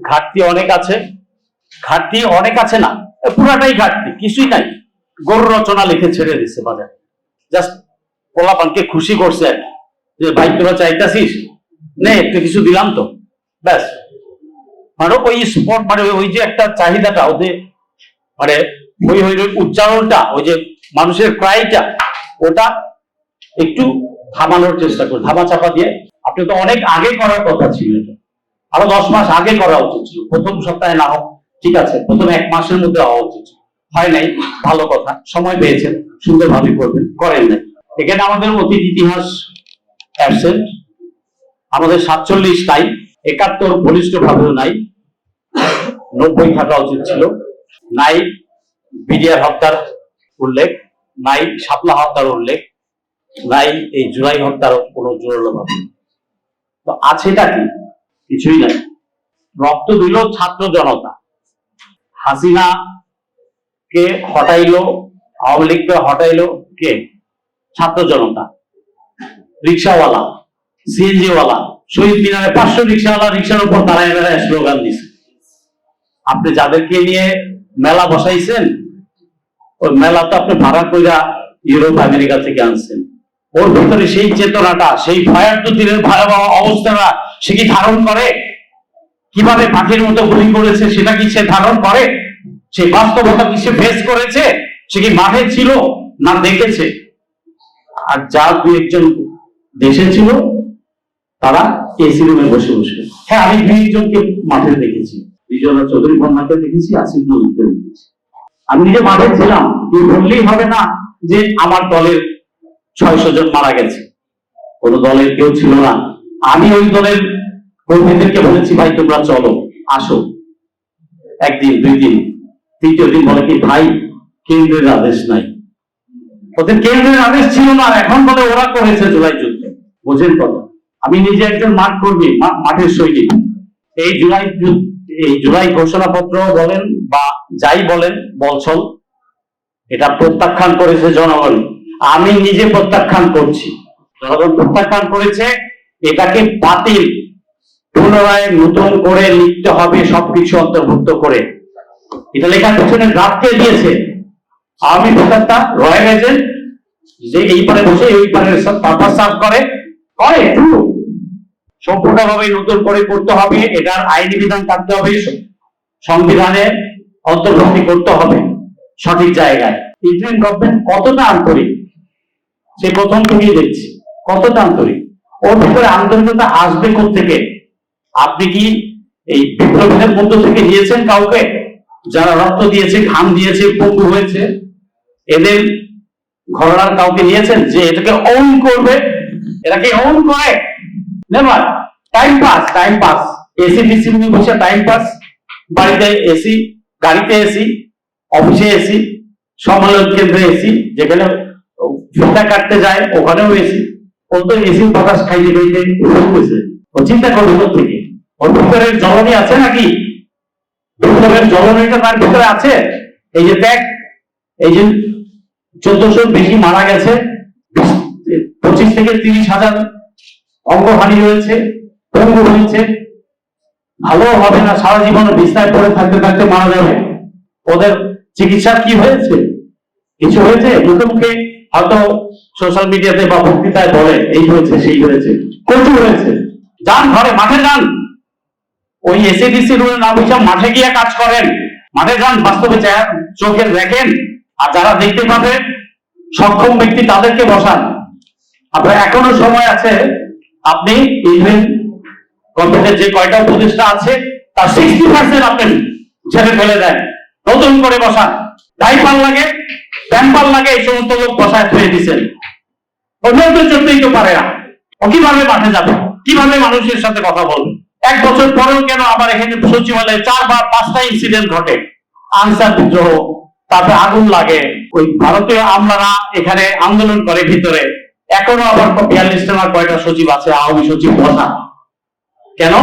ঘাটতি অনেক আছে। ঘাটতি অনেক আছে না পুরাটাই ঘাটতি, কিছুই নাই। গরু রচনা লিখে ছেড়ে দিছে বাজারে। জাস্ট পোলাপানকে খুশি করছে আর যে, ভাই, তোরা চাইতাছিস? নে, একটু কিছু দিলাম তো। ব্যাস। মানে ওই স্পট মানে ওই যে একটা চাহিদাটা ওদের মানে ওই ওই ওই উচ্চারণটা, ওই যে মানুষের ক্রাইটা ওটা একটু থামানোর চেষ্টা করুন ধামা চাপা দিয়ে। আপনি তো অনেক আগে করার কথা ছিল এটা। আরও দশ মাস আগে করা উচিত ছিল। প্রথম সপ্তাহে না হোক, ঠিক আছে, প্রথম এক মাসের মধ্যে হওয়া উচিত ছিল। হয় নাই, ভালো কথা, সময় পেয়েছেন, সুন্দরভাবে করবেন, করেন নাই। এখানে আমাদের অতীত ইতিহাস অ্যাবসেন্ট আমাদের সাতচল্লিশ নাই একাত্তর বলিষ্ঠ ভাবেও নাই, নব্বই থাকা উচিত ছিল। নাই, বিডিআর হত্যার উল্লেখ, নাই, শাপলা হত্যার উল্লেখ, নাই, এই জুলাই হত্যার কোনো জোরালো ভাবে তো আছেটা কি? কিছুই নাই। রক্ত দিল ছাত্র জনতা। হাসিনা কে হটাইলো, আওয়ামী লীগকে হটাইলো, কে? ছাত্র জনতা। রিক্সাওয়ালা সিএনজি ওয়ালা শহীদ মিনারে পাঁচশো রিক্সাওয়ালা রিক্সার উপর দাঁড়ায় দাঁড়ায় স্লোগান দিছে। আপনি যাদেরকে নিয়ে মেলা বসাইছেন, ওই মেলা তো আপনি ভাড়া কইরা ইউরোপ, আমেরিকা থেকে আনছেন। ওর ভিতরে সেই চেতনাটা, সেই ভয়ার্থ দিনের ভয়াবহ অবস্থাটা সে কি ধারণ করে? কীভাবে পাখির মতো গুলি করেছে সেটা কি সে ধারণ করে? সে বাস্তবতা কি সে ফেস করেছে? সে কি মাঠে ছিল না দেখেছে? আর যার দু একজন দেশে ছিল, তারা এসি রুমে বসে বসে। হ্যাঁ আমি দুই একজনকে মাঠে দেখেছি। বিজয় চৌধুরী বন্যাকে দেখেছি আসিফ নজরুলকে দেখেছি। আমি নিজে মাঠে ছিলাম, কেউ বললেই হবে না যে আমার দলের ছয়শো জন মারা গেছে। কোন দলের কেউ ছিল না। আমি ওই দলের কর্মীদেরকে বলেছি, ভাই, তোমরা চলো, আসো। একদিন, দুই দিন, তৃতীয় দিন বলে কি, ভাই, কেন্দ্রের আদেশ নাই। ওদের কেন্দ্রের আদেশ ছিল না এখন বলে ওরা করেছে জুলাই যুদ্ধ। বোঝেন কথা। আমি নিজে একজন মাঠ কর্মী মাঠের সৈনিক। এই জুলাই এই জুলাই ঘোষণাপত্র বলেন বা যাই বলেন, বলছল, এটা প্রত্যাখ্যান করেছে জনগণ। আমি নিজে প্রত্যাখ্যান করছি। জনগণ প্রত্যাখ্যান করেছে এটাকে বাতিল, পুনরায় নতুন করে লিখতে হবে, সবকিছু অন্তর্ভুক্ত করে। এটা লেখার পেছনে ড্রাফটকে দিয়েছে? আওয়ামী ভোটারটা রয়্যাল এজেন্ট যে এই পারে বসে ওই পারে পারপাস সার্ভ করে করে। সম্পূর্ণভাবে নতুন করে করতে হবে, এটার আইনি বিধান থাকতে হবে, সংবিধানে অন্তর্ভুক্তি করতে হবে সঠিক জায়গায়। ইন্ডিয়ান গভর্নমেন্ট কতটা আন্তরিক? সে প্রথম থেকেই দেখছি। কতটা আন্তরিক? ওর ভিতরে আন্তরিকতা আসবে থেকে আপনি কি এই বিপ্লবীদের মধ্য থেকে নিয়েছেন কাউকে? যারা রক্ত দিয়েছে, ঘাম দিয়েছে, পঙ্গু হয়েছে, এদের ঘটনার কাউকে নিয়েছেন যে এটাকে ওন করবে? এটাকে ওন করে? Never time pass time pass AC DC রুমে বসে টাইম পাস বাড়িতে এসি গাড়িতে এসি অফিসে এসি সম্মেলন কেন্দ্রে এসি যেখানে ফিতা কাটতে যায়, ওখানেও এসি ও তো এসি বাতাস খাইতে খাইতে হয়েছে ও চিন্তা করবে ওর থেকে? ওর ভিতরের জ্বলনি আছে নাকি? বিপ্লবের জ্বলনিটা তার ভিতরে আছে? এই যে দেখ, এই যে চোদ্দশো বেশি মারা গেছে পঁচিশ থেকে তিরিশ হাজার অঙ্গহানি হয়েছে পঙ্গু হয়েছে। ভালো হবে না, সারা জীবন বিস্তায় পড়ে থাকতে থাকতে মারা যাবে। ওদের চিকিৎসা কি হয়েছে? কিছু হয়েছে? মুখে মুখে হয়তো সোশ্যাল মিডিয়াতে বা বক্তৃতায় বলে, এই হয়েছে, সেই হয়েছে। প্রচুর হয়েছে। যান ঘরে, মাঠে যান। ওই এসএডিসি রুমে না বসে মাঠে গিয়ে কাজ করেন। মাঠে যান, বাস্তবে চোখে দেখেন। আর যারা দেখতে পাবে, সক্ষম ব্যক্তি তাদেরকে বসান। আপনার এখনও সময় আছে, আপনি ইভেন গভর্নমেন্টের যে কয়টা উপদেষ্টা আছে, তার সিক্সটি পার্সেন্ট আপনি ছেড়ে ফেলে দেন। নতুন করে বসান। ডাইপার লাগে এই সমস্ত লোক বসায় থুয়ে দিচ্ছেন তো পারে না। ও কীভাবে মাঠে যাবে? কীভাবে মানুষের সাথে কথা বলবে? এক বছর পরেও কেন আবার এখানে সচিবালয়ে চার বা পাঁচটা ইনসিডেন্ট ঘটে? আনসার বিদ্রোহ। আগুন লাগে। ওই ভারতীয় আমলারা এখানে আন্দোলন করে ভিতরে। এখনও আবার বিয়াল্লিশটা না কয়টা সচিব আছে? আওয়ামী সচিব বসা কেন?